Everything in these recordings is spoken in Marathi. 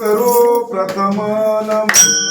करो प्रथम नम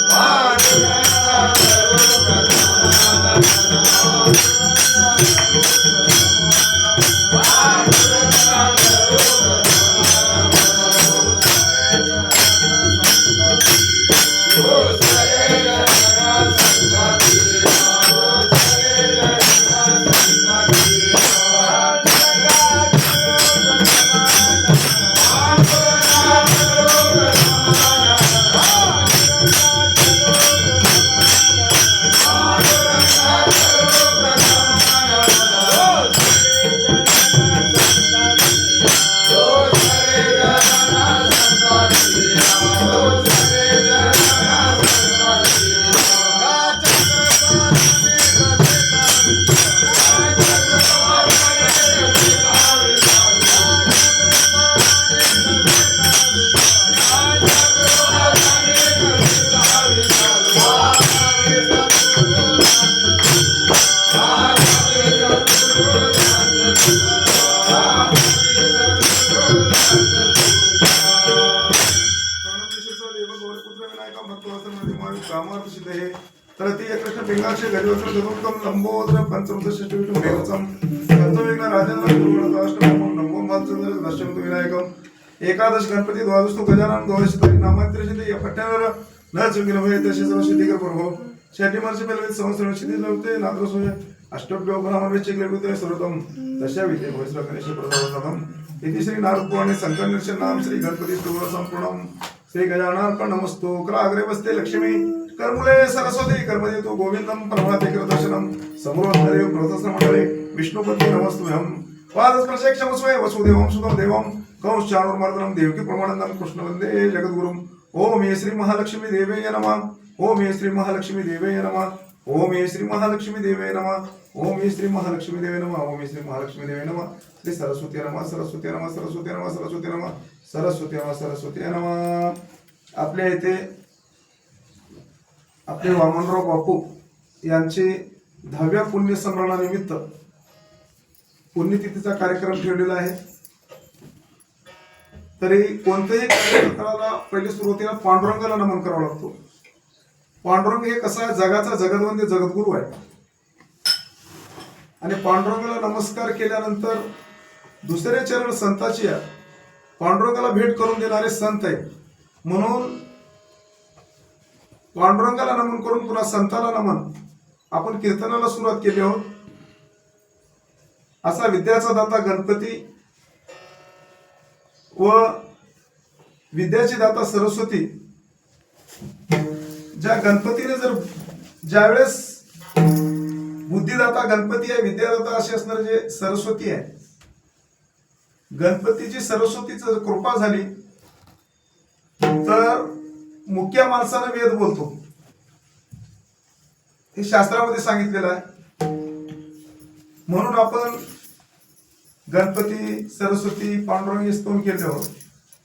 सिद्धे तर ती कृष्ण पिंगाक्षे घरिवस्त्र जगोत्तम लंबोदर पंचमदश विष्णू मेघचम पंचविघ्न राजेंद्र गुरुगणकाष्टमं नमो मालचंद्र दशमतो विनायकम. एकादश गणपती द्वादश गजानन द्वादश तरी नामांतरशिते या पट्ट्यावर न चुकील होय तसे सर्व सिद्धिकर प्रभो शेटी वर्ष पहिले संवत्सर सिद्धी हो. लवते नाद्र सोय अष्टभ्यो ब्रह्मवेचे ग्रहिते सर्वतम विद्ये गणेश प्रसादम इति श्री नारदपुराणे शंकर निर्षण नाम श्री गणपती स्तोत्र संपूर्णम. श्री गजानन नमस्तो. अग्रे बसते लक्ष्मी. कर्मुले सरस्वती कर्मदे तू गोविंदम प्रभाते कृतदर्शनम समोर प्रदर्शन मंडळे विष्णुपती नमस्तुभ्यम पादस्पर्शे क्षमस्वय वसुदेवम सुतम देवम कंस चाणूर्मर्दनम देवकी प्रमाणंदम कृष्ण वंदे जगद्गुरुम। ओम ये श्री महालक्ष्मी देवे नमः। ओम ये श्री महालक्ष्मी देवे नमः। ओम ये श्री महालक्ष्मी देवे नमः। ओम ये श्री महालक्ष्मी देवे नमः। ओम ये श्री महालक्ष्मी देवे नमः। श्री सरस्वती नमः सरस्वती नमः सरस्वती नमः सरस्वती नमः सरस्वती नमः सरस्वती नमः। आपल्या इथे आपले वामनराव बापू यांचे दहाव्या पुण्यसंमरणानिमित्त पुण्यतिथीचा कार्यक्रम ठेवलेला आहे. तरी कोणत्याही कार्यक्रमाला पहिले सुरुवातीला पांडुरंगाला नमन करावा लागतो. पांडुरंग हे कसा आहे जगाचा जगदवंदे जगद्गुरु आहे. आणि पांडुरंगाला नमस्कार केल्यानंतर दुसरे चरण संताची आहे. पांडुरंगाला भेट करून देणारे संत आहेत. म्हणून पांडुरंगाला नमन करून पुन्हा संताला नमन. आपण कीर्तनाला सुरुवात केली आहोत. असा विद्याचा दाता गणपती व विद्याची दाता सरस्वती ज्या गणपतीने जर ज्यावेळेस बुद्धिदाता गणपती आहे विद्यादाता असे असणारे जे सरस्वती आहे गणपतीची सरस्वतीची जर कृपा झाली तर मुख्य माणसानं वेद बोलतो. हे शास्त्रामध्ये सांगितलेलं आहे. म्हणून आपण गणपती सरस्वती पांडुरंग हे स्तोन केले आहोत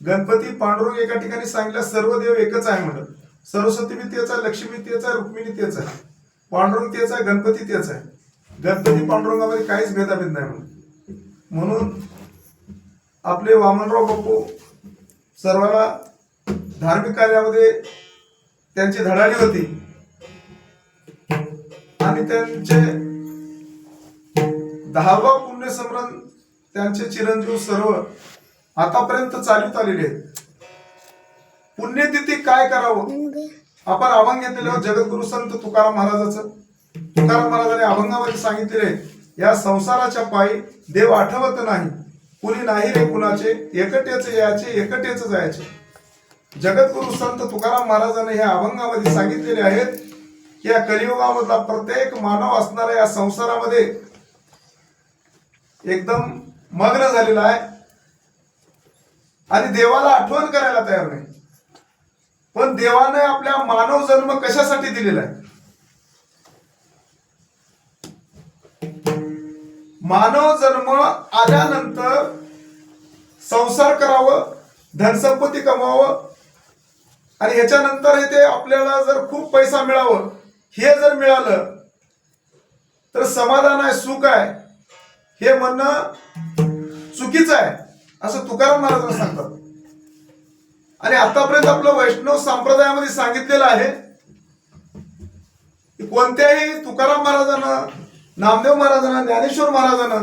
गणपती पांडुरंग एका ठिकाणी सांगितलं सर्व देव एकच आहे म्हणलं. सरस्वती बी तेच आहे लक्ष्मी तेच आहे रुक्मिणी तेच आहे. पांडुरंग तेच आहे गणपती तेच आहे. गणपती पांडुरंगामध्ये काहीच भेदाभेद नाही म्हणून म्हणून आपले वामनराव बापू सर्वांना धार्मिक कार्यामध्ये त्यांची धडाडी होती. आणि त्यांचे दहावा पुण्यस्मरण त्यांचे चिरंजीव सर्व आतापर्यंत चालत आलेले आहेत. पुण्यतिथी काय करावं? आपण अभंग घेतलेलं जगद्गुरु संत तुकाराम महाराजाचं. तुकाराम महाराजांनी अभंगामध्ये सांगितलेले या संसाराच्या पायी देव आठवत नाही. कुणी नाही रे कुणाचे? एकटेच याचे एकटेच जायचे. जगद्गुरु संत तुकाराम महाराजांनी ह्या अभंगामध्ये सांगितलेले आहेत की या कलियुगामधला प्रत्येक मानव असणाऱ्या या संसारामध्ये एकदम मग्न झालेला आहे. आणि देवाला आठवण करायला तयार नाही. पण देवाने आपल्या मानव जन्म कशासाठी दिलेला आहे? मानव जन्म आल्यानंतर संसार करावं धनसंपत्ती कमावं आणि ह्याच्यानंतर हे ते आपल्याला जर खूप पैसा मिळावं हे जर मिळालं तर समाधान आहे सुख आहे. हे म्हणणं चुकीचं आहे असं तुकाराम महाराजांना सांगतात. आणि आतापर्यंत आपलं वैष्णव संप्रदायामध्ये सांगितलेलं आहे कोणत्याही तुकाराम महाराजांना नामदेव महाराजांना ज्ञानेश्वर महाराजांना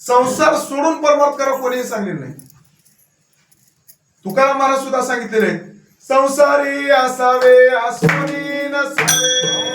संसार सोडून परमार्थ करा कोणीही सांगलेलं नाही. तुकाराम महाराज सुद्धा सांगितलेले आहेत संसारी असावे आसुरी नसावे.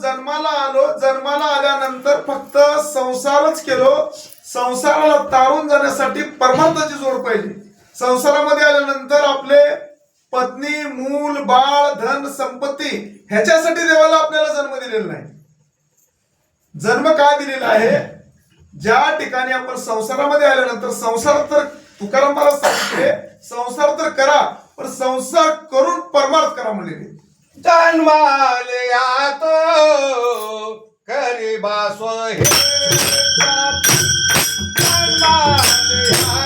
जन्माला आलो जन्माला आल्यानंतर फक्त संसारच केलो. संसाराला तारून जाण्यासाठी परमार्थाची जोड पाहिजे संसारामध्ये आल्यानंतर आपले पत्नी मूल बाळ धन संपत्ती ह्याच्यासाठी देवाला आपल्याला जन्म दिलेला नाही. जन्म का दिलेला आहे? ज्या ठिकाणी आपण संसारामध्ये आल्यानंतर संसार तर तुकाराम महाराज सांगितले संसार तर करा पण संसार करून परमार्थ करा म्हणलेले. जन्मालयात आतो करी बासो हे जन्माले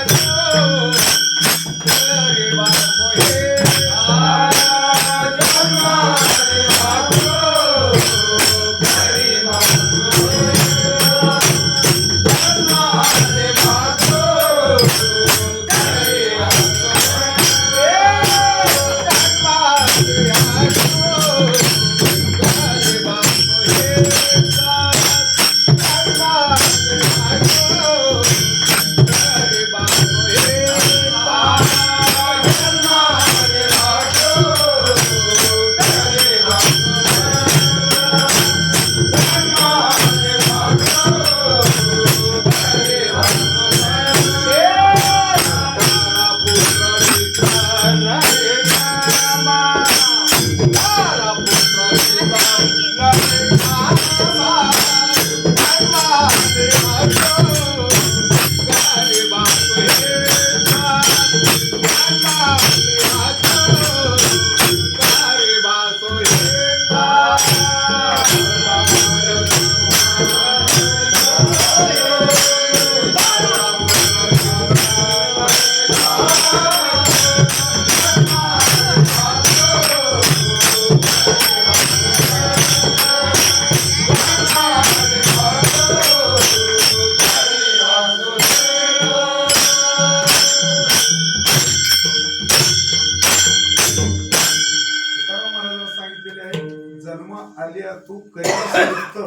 आलिया तू कैलास वित्त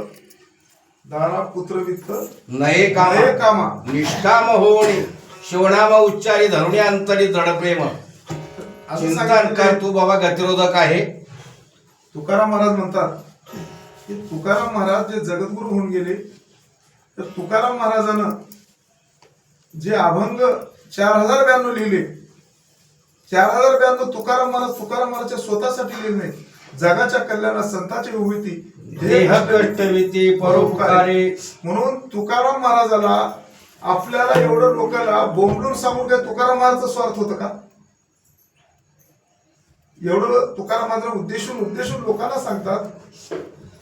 दारा पुत्र वित्त? नये कामा. नये कामा. निष्काम होणे शिवनाम उच्चारी धरुणी अंतरी दृढ प्रेम असं चिंतन कर. तू बाबा गतिरोधक आहे. तुकाराम महाराज म्हणतात की तुकाराम महाराज जे जगद्गुरु होऊन गेले तर तुकाराम महाराजानं जे अभंग चार हजार ब्याण्णव लिहिले चार हजार ब्याण्णव तुकाराम महाराज तुकाराम महाराजच्या स्वतःसाठी लिहिले नाही जगाच्या कल्याणात संतांची देह कष्टविती परोपकारी. म्हणून तुकाराम महाराजाला आपल्याला एवढं लोकांना बोंबलून सांगून काय तुकाराम महाराजचा स्वार्थ होतं का? एवढं तुकाराम महाराज उद्देशून उद्देशून लोकांना सांगतात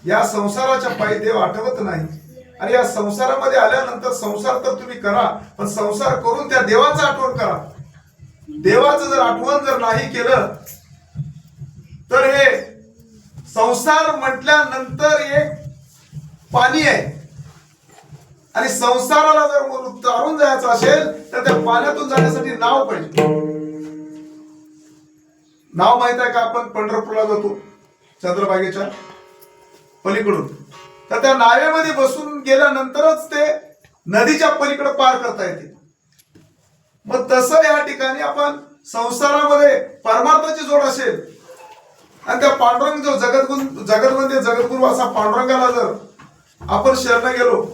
या संसाराच्या पायी देव आठवत नाही. आणि या संसारामध्ये आल्यानंतर संसार तर तुम्ही करा पण संसार करून त्या देवाचं आठवण करा. देवाचं जर आठवण जर नाही केलं तर हे संसार म्हटल्यानंतर एक पाणी आहे. आणि संसाराला जर तारून जायचं असेल तर त्या पाण्यातून जाण्यासाठी नाव पाहिजे. नाव माहीत आहे का आपण? पंढरपूरला जातो चंद्रभागेच्या पलीकडून. तर त्या नावेमध्ये बसून गेल्यानंतरच ते नदीच्या पलीकडे पार करता येते. मग तसं या ठिकाणी आपण संसारामध्ये परमार्थाची जोड असेल आणि त्या पांडुरंग जो जगद्गुरु जगतमध्ये जगद्गुरु असा पांडुरंगाला जर आपण शरण गेलो.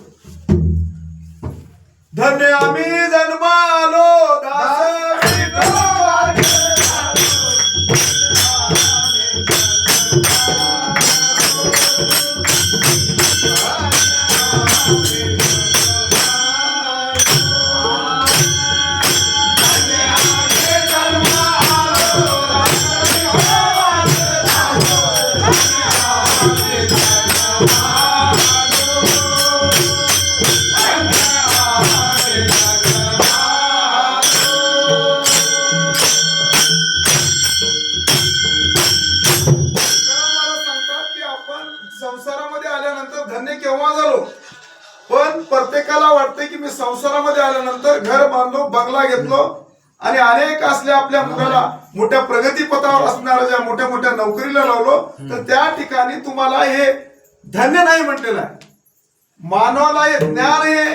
धन्य आम्ही. धन्य केव्हा झालो? पण प्रत्येकाला वाटते की मी संसारामध्ये आल्यानंतर घर बांधलो बंगला घेतलो आणि अनेक असल्या आपल्या मुलाला मोठ्या प्रगतीपथावर असणाऱ्या ज्या मोठ्या मोठ्या नोकरीला लावलो तर त्या ठिकाणी तुम्हाला हे धन्य नाही म्हटलेलं आहे. मानवाला हे ज्ञान हे